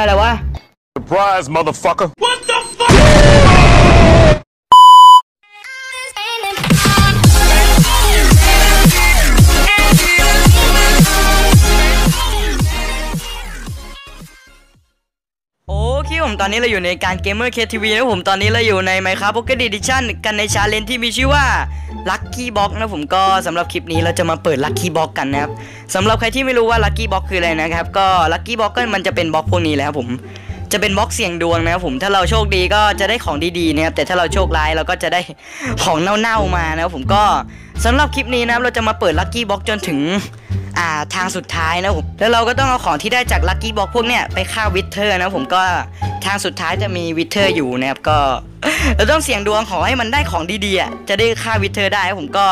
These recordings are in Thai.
ได้แล้ววะ Surprise, motherfucker. โอ ผมตอนนี้เราอยู่ในการ Gamer KTV นะผมตอนนี้เราอยู่ใน Minecraft Pocket Edition กันในชาเลนที่มีชื่อว่า Lucky Box นะผมก็สำหรับคลิปนี้เราจะมาเปิด Lucky Box กันนะครับสำหรับใครที่ไม่รู้ว่า Lucky Box คืออะไรนะครับ ก็ Lucky Box ก็มันจะเป็นบล็อกพวกนี้แหละครับผมจะเป็นบล็อกเสี่ยงดวงนะครับผมถ้าเราโชคดีก็จะได้ของดีๆนะครับแต่ถ้าเราโชคร้ายเราก็จะได้ของเน่าๆมานะครับผมก็สำหรับคลิปนี้นะครับเราจะมาเปิด Lucky Box จนถึง อ่าทางสุดท้ายนะผมแล้วเราก็ต้องเอาของที่ได้จากลัคกี้บ็อกพวกเนี้ยไปฆ่าวิเทอร์นะผมก็ทางสุดท้ายจะมีวิเทอร์อยู่นะครับก็เราต้องเสี่ยงดวงขอให้มันได้ของดีๆจะได้ฆ่าวิเทอร์ได้ผมก็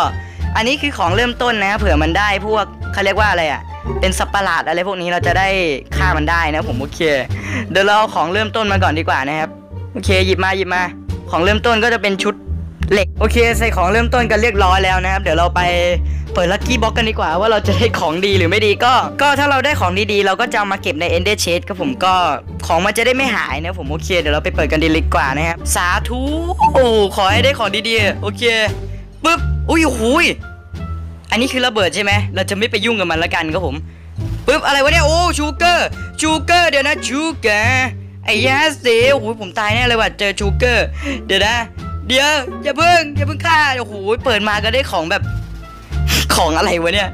อันนี้คือของเริ่มต้นนะเผื่อมันได้พวกเขาเรียกว่าอะไรอะเป็นสัตว์ประหลาดอะไรพวกนี้เราจะได้ฆ่ามันได้นะผมโอเค เดี๋ยวเราเอาของเริ่มต้นมาก่อนดีกว่านะครับโอเคหยิบมาหยิบมา ของเริ่มต้นก็จะเป็นชุด เหล็กโอเคใส่ของเริ่มต้นกันเรียบร้อยแล้วนะครับ เดี๋ยวเราไปเปิดลัคกี้บ็อกกันดีกว่าว่าเราจะได้ของดีหรือไม่ดีก็ ก็ถ้าเราได้ของดีๆ เราก็จะมาเก็บใน Ender Chest ครับผมก็ของมันจะได้ไม่หายนะผมโอเคเดี๋ยวเราไปเปิดกันดีกว่านะครับสาธุโอ้ขอให้ได้ของดีๆโอเคปึ๊บอุ้ยโอ้โหุยอันนี้คือระเบิดใช่ไหมเราจะไม่ไปยุ่งกับมันละกันครับผมปึ๊บอะไรวะเนี่ยโอ้ชูเกอร์ชูเกอร์เดี๋ยวนะชูเกอร์ไอ้ยาเสียโอ้โหผมตายแน่เลยว่ะเจอชูเกอร์เดี๋ยวนะ เดี๋ยวอย่าเพิ่งอย่าเพิ่งฆ่าโอ้โหเปิดมาก็ได้ของแบบ ของอะไรวะเนี่ย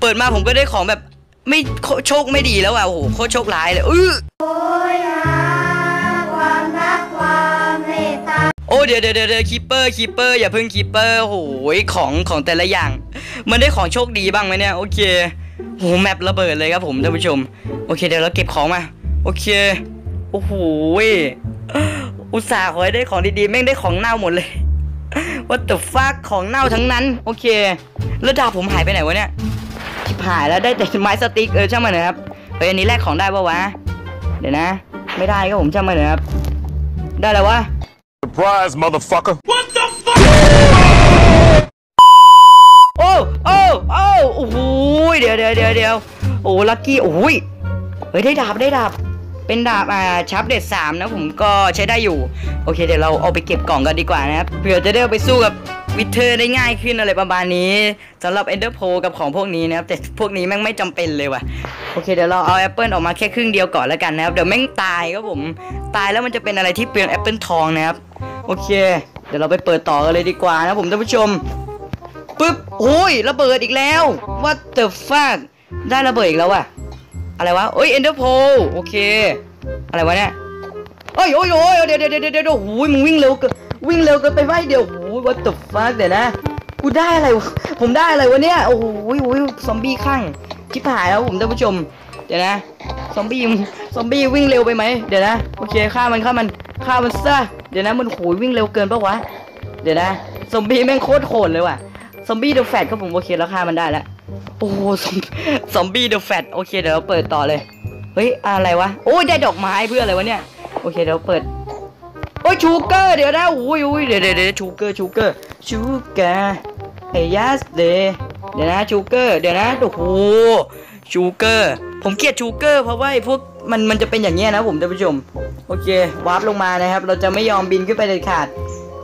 เปิดมาผมก็ได้ของแบบ ไม่โชคไม่ดีแล้วอะโอ้โหโคตรโชคร้ายเลยอื้อโอ้ยความรักความเมตตาโอ้เดี๋ยวเดี๋ยวเดี๋ยวคีเปอร์คีเปอร์อย่าเพิ่งคีเปอร์โอ้โหของของแต่ละอย่าง มันได้ของโชคดีบ้างไหมเนี่ยโอเคโหแมประเบิดเลยครับผมท่านผู้ชม โอเคเดี๋ยวเราเก็บของมา โอเค โอ้โห อุตส่าห์ขอให้ได้ของดีๆแม่งได้ของเน่าหมดเลยว่าแต่ฟักของเน่าทั้งนั้น โอเค แล้วดาบผมหายไปไหนวะเนี่ยชิบหายแล้วได้แต่ไม้สติ๊กเออช่างมันเถอะครับเฮ้ยอันนี้แลกของได้ปะวะ เดี๋ยวนะ ไม่ได้ก็ผมช่างมันเถอะครับ ได้แล้ววะ Surprise, motherfucker. โอ้โอ้โอ้โอ้โหเดี๋ยวเดี๋ยวเดี๋ยวเดี๋ยวโอ้ลักกี้โอ้ยเฮ้ยได้ดาบได้ดาบ เป็นดาบอ่าชับเด็ดสามนะผมก็ใช้ได้อยู่ โอเคเดี๋ยวเราเอาไปเก็บกล่องกันดีกว่านะครับเผื่อจะได้ไปสู้กับวิเทอร์ได้ง่ายขึ้นอะไรประมาณนี้สำหรับเอนเดอร์โพกับของพวกนี้นะครับแต่พวกนี้แม่งไม่จำเป็นเลยว่ะโอเคเดี๋ยวเราเอาแอปเปิลออกมาแค่ครึ่งเดียวก่อนแล้วกันนะครับเดี๋ยวแม่งตายครับผมตายแล้วมันจะเป็นอะไรที่เปลืองแอปเปิลทองนะครับโอเค เดี๋ยวเราไปเปิดต่อกันเลยดีกว่านะผมท่านผู้ชมปึ๊บโอ้ยระเบิดอีกแล้ว what the fuck ได้ระเบิดอีกแล้วอะ อะไรวะเอ้ย ender p o โอเค อะไรวะเนี่ยเอ้ยโอ้ยโอ้ยเดี๋ยวเดี๋ยวเดี๋ยวเดี๋ยวโอ้ยมึงวิ่งเร็วเกินวิ่งเร็วเกินไปไหมเดี๋ยวโอ้ย what the fuck เดี๋ยวนะกูได้อะไรวะผมได้อะไรวะเนี่ยโอ้โหโอ้ยซอมบี้ข้างชิบหายแล้วผมท่านผู้ชม เดี๋ยวนะซอมบี้ซอมบี้วิ่งเร็วไปไหมเดี๋ยวนะโอเคฆ่ามันฆ่ามันฆ่ามันซะเดี๋ยวนะมันโหยวิ่งเร็วเกินปะวะเดี๋ยวนะซอมบี้แม่งโคตรโหดเลยว่ะซอมบี้เดอะแฟตครับผมโอเคแล้วฆ่ามันได้แล้ว โอ้ซอมซอมบี้เดอะแฟตโอเคเดี๋ยวเราเปิดต่อเลย เฮ้ย อะไรวะ โอ้ยได้ดอกไม้เพื่ออะไรวะเนี่ย โอเคเดี๋ยวเราเปิด โอ้ยชูเกอร์เดี๋ยวนะอุ้ยอุ้ยเดี๋ยวเดี๋ยวเดี๋ยวชูเกอร์ชูเกอร์ชูเกอร์เฮ้ยัสเดเดี๋ยวนะชูเกอร์เดี๋ยวนะโอ้โหชูเกอร์ผมเกลียดชูเกอร์เพราะว่าพวกมันมันจะเป็นอย่างเงี้ยนะผมท่านผู้ชม โอเควาร์ปลงมานะครับ เราจะไม่ยอมบินขึ้นไปเด็ดขาด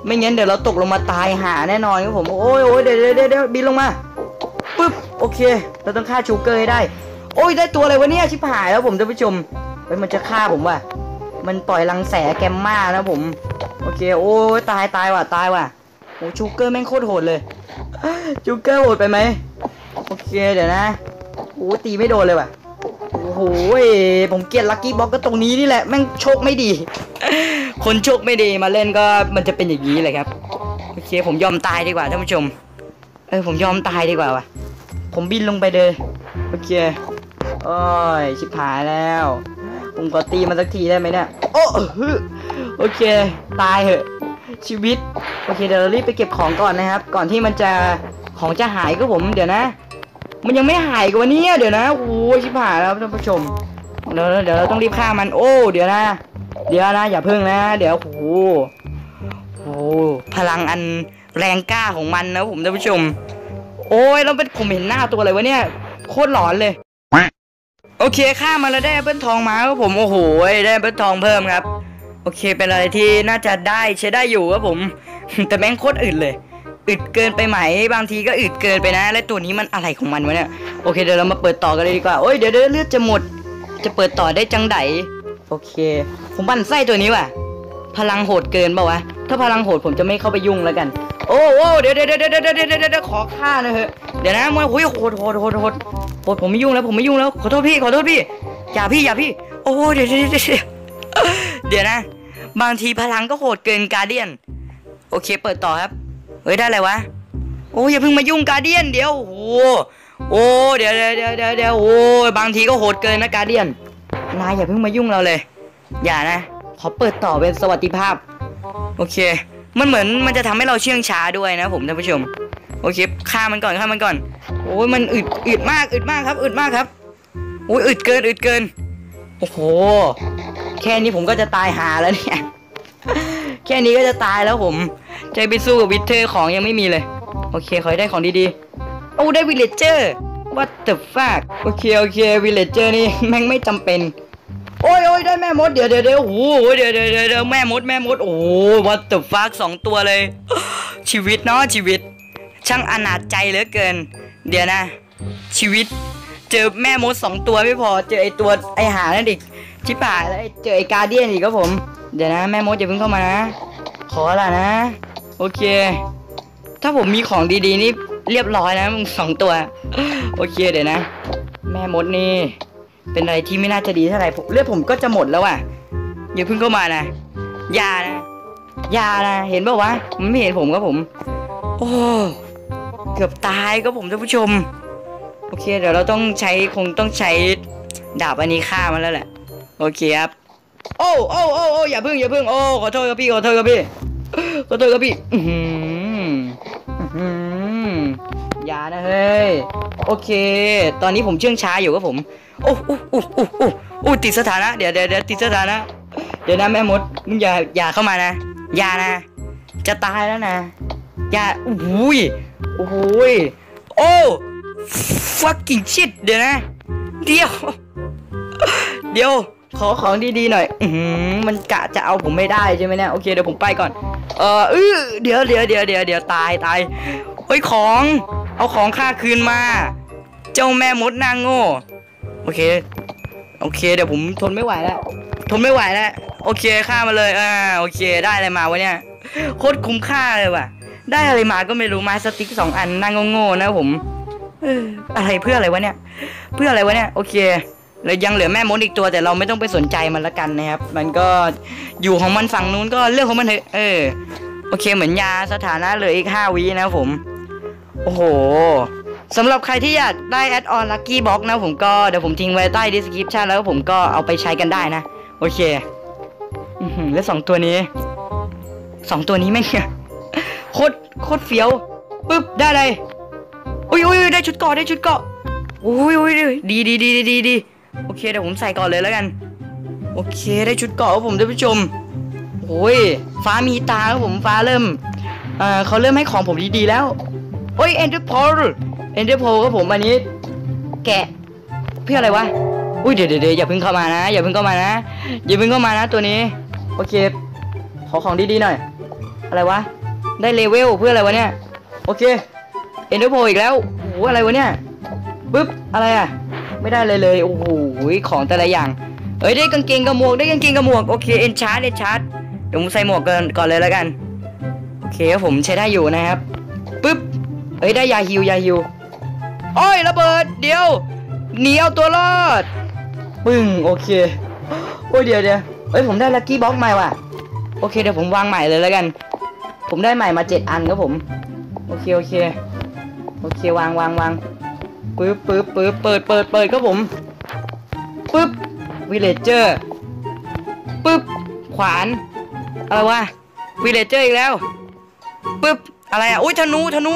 ไม่งั้นเดี๋ยวเราตกลงมาตายหาแน่นอนครับผม โอ้ยโอ้ยเดี๋ยวเดี๋ยวเดี๋ยวเดี๋ยวบินลงมา ปึ๊บโอเค เราต้องฆ่าชูเกอร์ให้ได้ โอ้ยได้ตัวอะไรวะเนี่ยชิบหายแล้วผมท่านผู้ชมเฮ้ยมันจะฆ่าผมว่ะมันปล่อยรังแสแกมมานะผม โอเค โอ้ยตายตายว่ะตายว่ะโอ้ชูเกอร์แม่งโคตรโหดเลยชูเกอร์โหดไปไหมโอเคเดี๋ยวนะโอ้ตีไม่โดนเลยว่ะโอ้โหผมเกลียดลัคกี้บ็อกก็ตรงนี้นี่แหละแม่งโชคไม่ดี คนโชคไม่ดีมาเล่นก็มันจะเป็นอย่างนี้เลยครับโอเคผมยอมตายดีกว่าท่านผู้ชมเออผมยอมตายดีกว่าว่ะ ผมบินลงไปเลยโอเคโอ้ยชิบหายแล้ว ผมขอตีมันสักทีได้ไหมเนี่ยโอ้โอเค ตายเหอะ ชีวิต โอเคเดี๋ยวเรารีบไปเก็บของก่อนนะครับ ก่อนที่มันจะของจะหายก็ผมเดี๋ยวนะ มันยังไม่หายกว่านี้เดี๋ยวนะโอ้ชิบหายแล้วท่านผู้ชมเดี๋ยวเดี๋ยวเราต้องรีบฆ่ามัน โอ้เดี๋ยวนะ เดี๋ยวนะอย่าเพึ่งนะ เดี๋ยวโอ้โหโอ้พลังอันแรงกล้าของมันนะผมท่านผู้ชม โอ้ยแล้วเป็นผมเห็นหน้าตัวอะไรวะเนี่ย โคตรหลอนเลย โอเคข้ามมาแล้วได้เปิลทองมาครับผมโอ้โหได้เปิลทองเพิ่มครับ โอเคเป็นอะไรที่น่าจะได้ใช้ได้อยู่ครับผม แต่แม่งโคตรอึดเลยอึดเกินไปไหมบางทีก็อึดเกินไปนะ และตัวนี้มันอะไรของมันวะเนี่ยโอเคเดี๋ยวเรามาเปิดต่อกันเลยดีกว่าโอ้ยเดี๋ยวเดี๋ยวเลือดจะหมด จะเปิดต่อได้จังไดโอเค ผมบั่นไส้ตัวนี้ว่ะ พลังโหดเกินป่าวะ ถ้าพลังโหดผมจะไม่เข้าไปยุ่งแล้วกัน โอ้โอ้เดี๋ยวเดี๋ยวเดี๋ยวเดี๋ยวเดี๋ยวเดี๋ยวขอฆ่านะเถอะเดี๋ยวนะมันโอ้ยโหดโหดโหดโหดโหดผมไม่ยุ่งแล้วผมไม่ยุ่งแล้ว ขอโทษพี่ขอโทษพี่ อย่าพี่อย่าพี่ โอ้เดี๋ยวเดี๋ยวเดี๋ยวเดี๋ยวเดี๋ยนะ บางทีพลังก็โหดเกินการเดียน โอเคเปิดต่อครับ เฮ้ยได้อะไรวะ โอ้ยอย่าเพิ่งมายุ่งการเดียนเดี๋ยว โอ้โหโอ้เดี๋ยวเดี๋ยวเดี๋ยวเดี๋ยวเดี๋ยวโอ้บางทีก็โหดเกินนะการเดียน นายอย่าเพิ่งมายุ่งเราเลย อย่านะ ขอเปิดต่อเป็นสวัสดิภาพ โอเค มันเหมือนมันจะทำให้เราเชื่องช้าด้วยนะผมท่านผู้ชม โอเคฆ่ามันก่อนฆ่ามันก่อน โอ้ยมันอึดอึดมากอึดมากครับอึดมากครับโอ้ยอึดเกินอึดเกิน โอ้โห แค่นี้ผมก็จะตายหาแล้วเนี่ย แค่นี้ก็จะตายแล้วผม ใจไปสู้กับวิเทอร์ของยังไม่มีเลย โอเคขอให้ได้ของดีๆ โอ้ได้วิลเลจเจอร์ what the fuck โอเคโอเควิลเลจเจอร์นี่แม่งไม่จำเป็น โอ้ยโอ้ยได้แม่มดเดี๋ยวเดี๋ยวเดี๋ยวโอ้โหเดี๋ยวเดี๋ยวเดี๋ยวเดี๋ยวแม่มดแม่มดโอ้โห what the fuck สองตัวเลย ชีวิตเนาะชีวิต ช่างอนาจใจเหลือเกิน เดี๋ยวนะ ชีวิต เจอแม่มดสองตัวไม่พอเจอไอตัวไอหานั่นอีกชิบหายแล้วไอเจอไอกาเดียนอีกครับผม เดี๋ยวนะแม่มดอย่าเพิ่งเข้ามานะ ขอละนะ โอเค ถ้าผมมีของดีๆนี่เรียบร้อยนะมึงสองตัว โอเคเดี๋ยวนะ แม่มดนี่ เป็นอะไรที่ไม่น่าจะดีเท่าไหร่ผมเลือดผมก็จะหมดแล้วอะอย่าเพิ่งเข้ามานะอย่านะอย่านะเห็นป่าวะมันไม่เห็นผมครับผม โอ้เกือบตายครับผมท่านผู้ชม โอเค เดี๋ยวเราต้องใช้คงต้องใช้ดาบอันนี้ฆ่ามันแล้วแหละ โอเคครับโอ้โอ้โอ้โอ้อย่าเพิ่งอย่าเพิ่งโอ้ขอโทษครับพี่ขอโทษครับพี่ขอโทษครับพี่ ยานะเฮ้ย โอเค ตอนนี้ผมเชื่องช้าอยู่ครับผม โอ้โอ้โอ้โอ้โอ้โอ้ติดสถานะ เดี๋ยวเดี๋ยวเดี๋ยวติดสถานะ เดี๋ยวนะแม่มด มึงอย่าอย่าเข้ามานะ อย่านะ จะตายแล้วนะ อย่าโอ้ยโอ้ยโอ้ fucking shit เดี๋ยวนะ เดี๋ยว เดี๋ยว ขอของดีๆหน่อย อืมันกะจะเอาผมไม่ได้ใช่ไหมเนี่ย โอเคเดี๋ยวผมไปก่อน เออเออเดี๋ยวเดี๋ยวเดี๋ยวเดี๋ยวเดี๋ยวตายตายเฮ้ยของ เอาของค่าคืนมา เจ้าแม่มดนางโง่ โอเค โอเค เดี๋ยวผมทนไม่ไหวแล้ว ทนไม่ไหวแล้ว โอเคฆ่ามาเลย อ่า โอเค ได้อะไรมาวะเนี่ย โคตรคุ้มค่าเลยว่ะ ได้อะไรมาก็ไม่รู้ไม้สติ๊กสองอันนางโง่ๆนะผมเอออะไรเพื่ออะไรวะเนี่ย เพื่ออะไรวะเนี่ย โอเคแล้วยังเหลือแม่มดอีกตัวแต่เราไม่ต้องไปสนใจมันละกันนะครับ มันก็อยู่ของมันฝั่งนู้นก็เรื่องของมันเถอะเออ โอเคเหมือนยาสถานะเหลืออีกห้าวินะผม โอ้โหสำหรับใครที่อยากได้แอดออนลั c กี้บ็อกนะผมก็เดี๋ยวผมทิ้งไว้ใต้ดีสคริปชันแล้วผมก็เอาไปใช้กันได้นะ โอเคแล้วสองตัวนี้สองตัวนี้แม่งโคตรโคตรเฟี้ยวปึ๊บได้เลยอุ้ยอุ้ยได้ชุดเกาะได้ชุดเกาะอุ้ยอุ้ยดีดีดีดีดีโอเคเดี๋ยวผมใส่ก่อนเลยแล้วกัน โอเคได้ชุดเกาะกับผมท่านผู้ชมโอ้ยฟ้ามีตาครับผมฟ้าเริ่มเอ่อเขาเริ่มให้ของผมดีๆแล้ว โอ้ยเอ็นเดอร์พอลเอ็นเดอร์พอลครับผมอันนี้ แกะเพื่ออะไรวะอุ้ยเดี๋ยวเดี๋ยวอย่าเพิ่งเข้ามานะ อย่าเพิ่งเข้ามานะ อย่าเพิ่งเข้ามานะตัวนี้ โอเค ขอของดีๆหน่อย อะไรวะ ได้เลเวลเพื่ออะไรวะเนี่ย โอเค เอ็นเดอร์โพอีกแล้วโอ้โหอะไรวะเนี่ยปึ๊บ อะไรอะ ไม่ได้เลยเลย โอ้โห ของแต่ละอย่าง เอ้ย ได้กางเกงกับหมวก ได้กางเกงกับหมวก โอเค เอ็นชาร์ดเอ็นชาร์ดเดี๋ยวผมใส่หมวกก่อนก่อนเลยแล้วกัน โอเคครับผมใช้ได้อยู่นะครับปึ๊บ เอ้ยได้ยาฮิวยาฮิวโอ้ยระเบิดเดี๋ยวหนีเอาตัวรอดปึ้งโอเคโอ้ยเดี๋ยวเดี๋ยวเอ้ยผมได้ลัคกี้บ็อกใหม่ว่ะโอเคเดี๋ยวผมวางใหม่เลยแล้วกัน ผมได้ใหม่มาเจ็ดอันครับผมโอเคโอเคโอเควางวางวางปึ๊บปึ๊บปึ๊บเปิดเปิดเปิดครับผมปึ๊บวิเลเจอร์ปึ๊บขวานอะไรวะวิเลเจอร์อีกแล้วปึ๊บ อะไรอะอุ้ยธนูธนู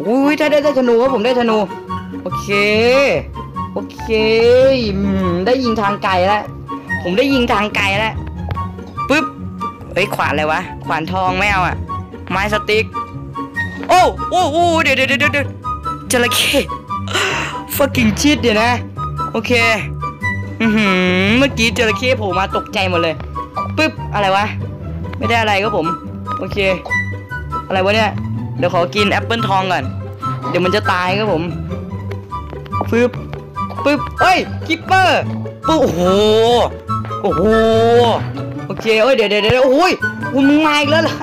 อุ้ยได้ได้ได้ธนูครับผมได้ธนู โอเค โอเคได้ยิงทางไกลแล้วผมได้ยิงทางไกลแล้วปึ๊บเฮ้ยขวานอะไรวะขวานทองไม่เอาอะ ไม้สติ๊กโอ้โอ้โอ้เดี๋ยวเดี๋ยวเดี๋ยวเดี๋ยวจระเข้ fucking shit เดี๋ยวนะ โอเคอือหือเมื่อกี้จระเข้โผล่มาตกใจหมดเลยปึ๊บอะไรวะ ไม่ได้อะไรครับผม โอเค อะไรวะเนี่ย เดี๋ยวขอกินแอปเปิลทองก่อน เดี๋ยวมันจะตายครับผมปึ๊บปึ๊บเอ้ยคิปเปอร์ปึ๊บโอ้โหโอ้โหโอเคเอ้ยเดี๋ยวเดี๋ยวเดี๋ยวโอ้ยโอ้ยมึงมาอีกแล้วเหรอ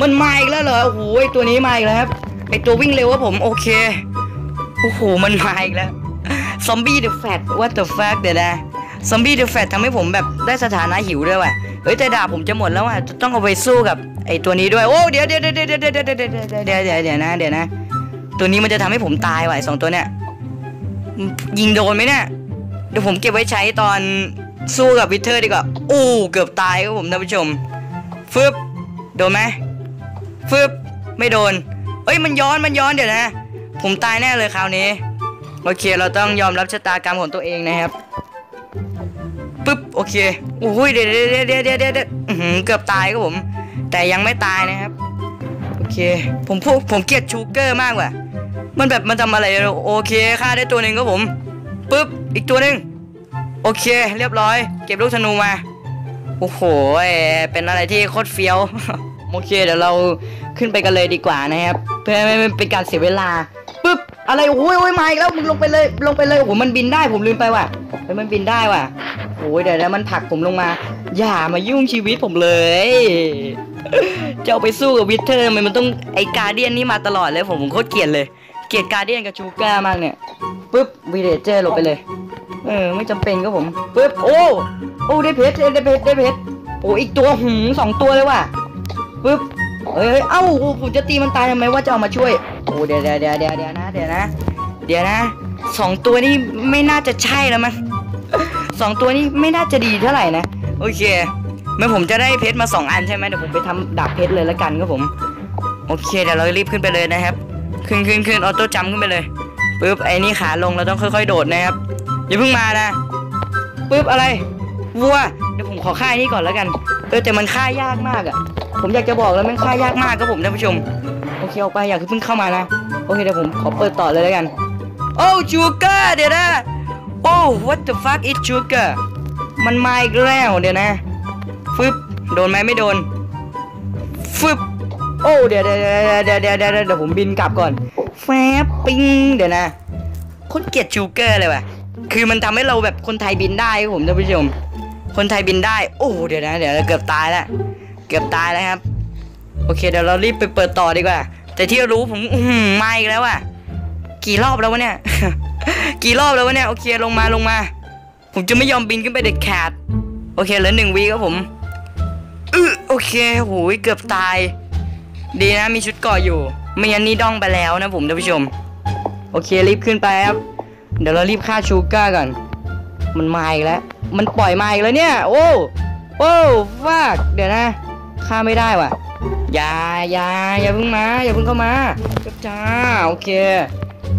มันมาอีกแล้วเหรอโอ้โหตัวนี้มาอีกแล้วครับไอตัววิ่งเร็วครับผมโอเคโอ้โหมันมาอีกแล้วซอมบี้เดอะแฟต what the fuck เดี๋ยวนะซอมบี้เดอะแฟตทำให้ผมแบบได้สถานะหิวด้วยว่ะ เฮ้ยแต่ดาบผมจะหมดแล้วอะต้องเอาไปสู้กับไอตัวนี้ด้วยโอ้เดี๋ยวเดี๋ยวเดี๋ยวเดี๋ยวเดี๋ยวเดี๋ยวเดี๋ยวเดี๋ยวเดี๋ยวเดี๋ยวนะเดี๋ยวนะ ตัวนี้มันจะทำให้ผมตายว่ะสองตัวเนี้ยยิงโดนไหมเนี่ยเดี๋ยวผมเก็บไว้ใช้ตอนสู้กับวิเทอร์ดีกว่าโอ้เกือบตายครับผมท่านผู้ชมฟึบโดนไหมฟึบไม่โดนเอ้ยมันย้อนมันย้อนเดี๋ยวนะ ผมตายแน่เลยคราวนี้โอเคเราต้องยอมรับชะตากรรมของตัวเองนะครับ ปึ๊บโอเคโอ้ยเดี๋ยวเดี๋ยวเดี๋ยวเดี๋ยวเดี๋ยวเดี๋ยวอื้อหือเกือบตายครับผม แต่ยังไม่ตายนะครับโอเค ผมพวกผมเกลียดชูเกอร์มากว่ะมันแบบมันทำอะไรโอเคฆ่าได้ตัวหนึ่งครับผมปึ๊บอีกตัวหนึ่งโอเค เรียบร้อย เก็บลูกธนูมาโอ้โหเป็นอะไรที่โคตรเฟี้ยวโอเคเดี๋ยวเราขึ้นไปกันเลยดีกว่านะครับ เพื่อไม่ไม่เป็นการเสียเวลาปึ๊บ อะไรโอ้ยโอ้ยมาอีกแล้วมึงลงไปเลยลงไปเลยโอ้โหมันบินได้ผมลืมไปว่ะเฮ้ยมันบินได้ว่ะโอ้ยเดี๋ยวนะมันผลักผมลงมา อย่ามายุ่งชีวิตผมเลยจะเอาไปสู้กับวิเทอร์ทำไมมันต้องไอการเดียนนี่มาตลอดเลยผมผมโคตรเกลียดเลย เกลียดการเดียนกับชูก้ามากเนี่ยปึ๊บวีเดเจอร์ลงไปเลย เออไม่จำเป็นครับผมปึ๊บโอ้โอ้ได้เพชรได้เพชรได้เพชรโอ้อีกตัวหืมสองตัวเลยว่ะปึ๊บเฮ้ยเอ้าผมจะตีมันตายทำไมว่าจะเอามาช่วย โอ้เดี๋ยวเดี๋ยวเดี๋ยวเดี๋ยวเดี๋ยวนะเดี๋ยวนะเดี๋ยวนะสองตัวนี้ไม่น่าจะใช่แล้วมั้งสองตัวนี้ไม่น่าจะดีเท่าไหร่นะโอเคเมื่อผมจะได้เพชรมาสองอันใช่ไหมเดี๋ยวผมไปทำดาบเพชรเลยละกันครับผมโอเคเดี๋ยวเรารีบขึ้นไปเลยนะครับ ขึ้นขึ้นขึ้นออโต้จัมขึ้นไปเลยปึ๊บไอ้นี่ขาลงเราต้องค่อย ๆ โดดนะครับอย่าเพิ่งมานะปึ๊บอะไรวัวเดี๋ยวผมขอฆ่านี่ก่อนแล้วกันเออแต่มันฆ่ายากมากอะ่ะผมอยากจะบอกแล้วมันฆ่ายากมากครับผมท่านผู้ชม โอเคออกไปอย่าเพิ่งเข้ามานะ โอเคเดี๋ยวผมขอเปิดต่อเลยแล้วกัน โอ้จูเกอร์เดี๋ยวนะ โอ้ what the fuck is sugar มันมาอีกแล้วเดี๋ยวนะ ฟึบ โดนไหมไม่โดน ฟึบ โอ้เดี๋ยวเดี๋ยวเดี๋ยวเดี๋ยวเดี๋ยวเดี๋ยวผมบินกลับก่อน แฟบปิงเดี๋ยวนะคนเกลียดชูเกอร์เลยว่ะ คือมันทำให้เราแบบคนไทยบินได้ครับผมท่านผู้ชม คนไทยบินได้ โอ้ เดี๋ยวนะ เดี๋ยวเกือบตายแล้ว เกือบตายแล้วครับ โอเคเดี๋ยวเรารีบไปเปิดต่อดีกว่า แต่ที่รู้ผมอืมาอีกแล้วอะกี่รอบแล้ววะเนี่ย กี่รอบแล้ววะเนี่ยโอเคลงมาลงมา ผมจะไม่ยอมบินขึ้นไปเด็ดขาด โอเคเหลือหนึ่งวีครับผมอือโอเคโหยเกือบตาย ดีนะมีชุดเก่ออยู่ ไม่งั้นนี่ดองไปแล้วนะผมท่านผู้ชม โอเครีบขึ้นไปครับ เดี๋ยวเรารีบฆ่าชูก้าก่อนมันมาอีกแล้ว มันปล่อยมาอีกแล้วเนี่ย โอ้ โอ้ฟากเดี๋ยวนะ ข้าไม่ได้ว่ะ อย่าอย่าอย่าเพิ่งมา อย่าเพิ่งเข้ามาจ้าโอเค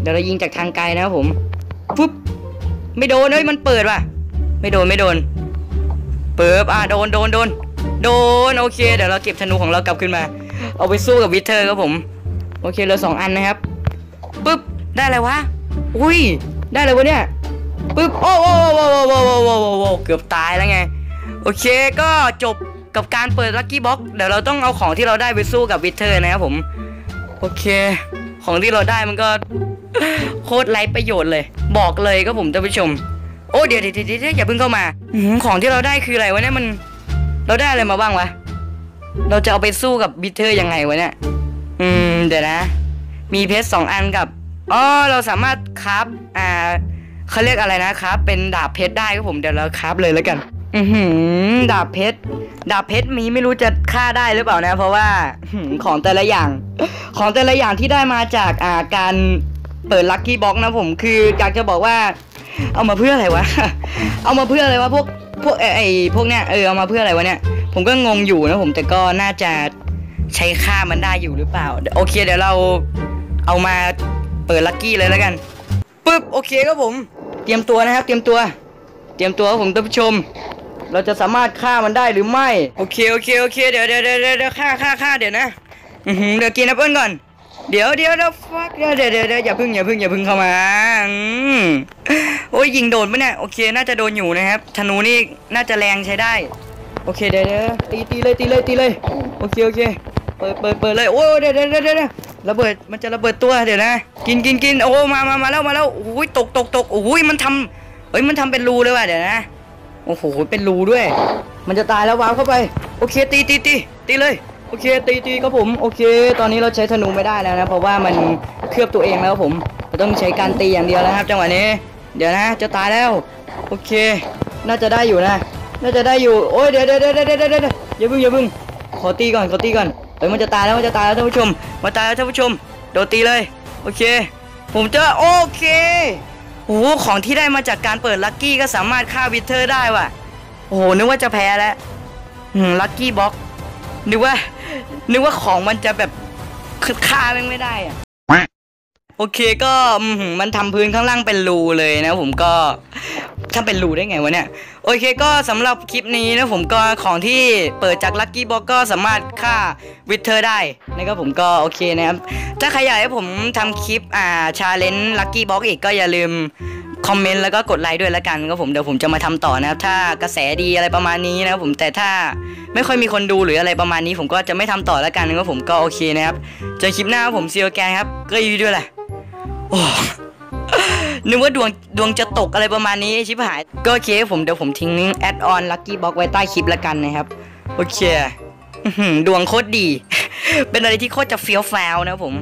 เดี๋ยวเรายิงจากทางไกลนะครับผมปุ๊บไม่โดนเฮ้ยมันเปิดว่ะ ไม่โดนไม่โดนเปิบอะโดนโดนโดนโดนโอเค เดี๋ยวเราเก็บธนูของเรากลับขึ้นมา เอาไปสู้กับวิเทอร์ครับผม โอเคเราสองอันนะครับปุ๊บได้อะไรวะอุ้ยได้เลยวะเนี่ยปุ๊บโอ้โหโอ้โหโอ้โหโอ้โหโอ้โหเกือบตายแล้วไง โอเคก็จบ กับการเปิดลัคกี้บ็อกเดี๋ยวเราต้องเอาของที่เราได้ไปสู้กับวิเทอร์นะครับผม โอเค ของที่เราได้มันก็โคตรไร้ประโยชน์เลย บอกเลยครับผมท่านผู้ชม โอ้เดี๋ยวเดี๋ยวเดี๋ยวเดี๋ยวอย่าเพิ่งเข้ามาอื้อหือของที่เราได้คืออะไรวะเนี่ยมัน เราได้อะไรมาบ้างวะเราจะเอาไปสู้กับบิทเทอร์ยังไงวะเนี่ยอืมเดี๋ยวนะ มีเพชรสองอันกับอ๋อเราสามารถคราฟอ่าเขาเรียกอะไรนะครับ เป็นดาบเพชรได้ครับผมเดี๋ยวเราคราฟเลยแล้วกัน อือหือดาบเพชร ดาบเพชรมีไม่รู้จะฆ่าได้หรือเปล่านะ เพราะว่าหือของแต่ละอย่าง ของแต่ละอย่างที่ได้มาจากอ่าการเปิดลัคกี้บ็อกนะผม คืออยากจะบอกว่า เอามาเพื่ออะไรวะ เอามาเพื่ออะไรวะพวกพวกไอ้ไอ้พวกเนี้ยเออเอามาเพื่ออะไรวะเนี่ย ผมก็งงอยู่นะผมแต่ก็น่าจะใช้ค่ามันได้อยู่หรือเปล่า โอเคเดี๋ยวเราเอามาเปิดลัคกี้เลยแล้วกันปึ๊บโอเคครับผม เตรียมตัวนะครับ เตรียมตัว เตรียมตัวครับผมท่านผู้ชม เราจะสามารถฆ่ามันได้หรือไม่ โอเคโอเคโอเคเดี๋ยวเดี๋ยวเดี๋ยวเดี๋ยวฆ่าฆ่าฆ่าเดี๋ยวนะอือหือเดี๋ยวกินแอปเปิลก่อน เดี๋ยวเดี๋ยวเดี๋ยวฟักเดี๋ยวเดี๋ยวเดี๋ยวอย่าพึ่งอย่าพึ่งอย่าพึ่งเข้ามาอืมโอ้ยยิงโดนปะเนี่ยโอเคน่าจะโดนอยู่นะครับธนูนี่น่าจะแรงใช้ได้ โอเคเดี๋ยวเดี๋ยวตีตีเลยตีเลยตีเลยโอเคโอเคเปิดเปิดเปิดเลยโอ้ยเดี๋ยวเดี๋ยวเดี๋ยวเดี๋ยวระเบิดมันจะระเบิดตัวเดี๋ยวนะ กินกินกินโอ้มามามาแล้วมาแล้วโอ้ยตกตกตกโอ้ยมันทำเฮ้ยมันทำเป็นรูเลยว่ะเดี๋ยวนะ โอ้โห เป็นรูด้วย มันจะตายแล้ววางเข้าไป โอเค ตีตีตีตีเลย โอเค ตีตีครับผม โอเค ตอนนี้เราใช้ธนูไม่ได้แล้วนะ เพราะว่ามันเคลือบตัวเองแล้วผมเราต้องใช้การตีอย่างเดียวแล้วครับ จังหวะนี้ เดี๋ยวนะ จะตายแล้ว โอเค น่าจะได้อยู่นะ น่าจะได้อยู่ โอ้ย เดี๋ยวเดี๋ยวเดี๋ยวเดี๋ยวเดี๋ยวเดี๋ยวอย่าพิ่งอย่าเพิ่ง ขอตีก่อน ขอตีก่อนเฮ้ยมันจะตายแล้ว มันจะตายแล้วท่านผู้ชม มาตายแล้วท่านผู้ชม โดนตีเลย โอเค ผมจะโอเค โอ้ของที่ได้มาจากการเปิดลัคกี้ก็สามารถฆ่าวิเทอร์ได้ว่ะ โอ้โห นึกว่าจะแพ้แล้วลัคกี้บ็อกนึกว่า นึกว่าของมันจะแบบฆ่าแม่งไม่ได้อะ โอเคก็มันทำพื้นข้างล่างเป็นรูเลยนะผมก็ทำเป็นรูได้ไงวะเนี่ย โอเคก็สำหรับคลิปนี้นะผมก็ของที่เปิดจากลัคกี้บ็อกก็สามารถฆ่าวิเทอร์ได้นะครับผมก็โอเคนะครับ ถ้าใครอยากให้ผมทำคลิปอ่าชาเลนจ์ลัคกี้บ็อกอีกก็อย่าลืมคอมเมนต์แล้วก็กดไลค์ด้วยแล้วกันก็ผมเดี๋ยวผมจะมาทำต่อนะครับถ้ากระแสดีอะไรประมาณนี้นะครับผมแต่ถ้าไม่ค่อยมีคนดูหรืออะไรประมาณนี้ ผมก็จะไม่ทำต่อแล้วกันก็ผมก็โอเคนะครับเจอคลิปหน้าผมซีโอแกนครับก็ยูด้วยแหละ โอ้นึกว่าดวงดวงจะตกอะไรประมาณนี้ชิบหาย ก็โอเคผมเดี๋ยวผมทิ้งแอดออนลัคกี้บ็อกไว้ใต้คลิปแล้วกันนะครับ โอเคดวงโคตรดี เป็นอะไรที่โคตรจะเฟี้ยวฟ้าวนะผม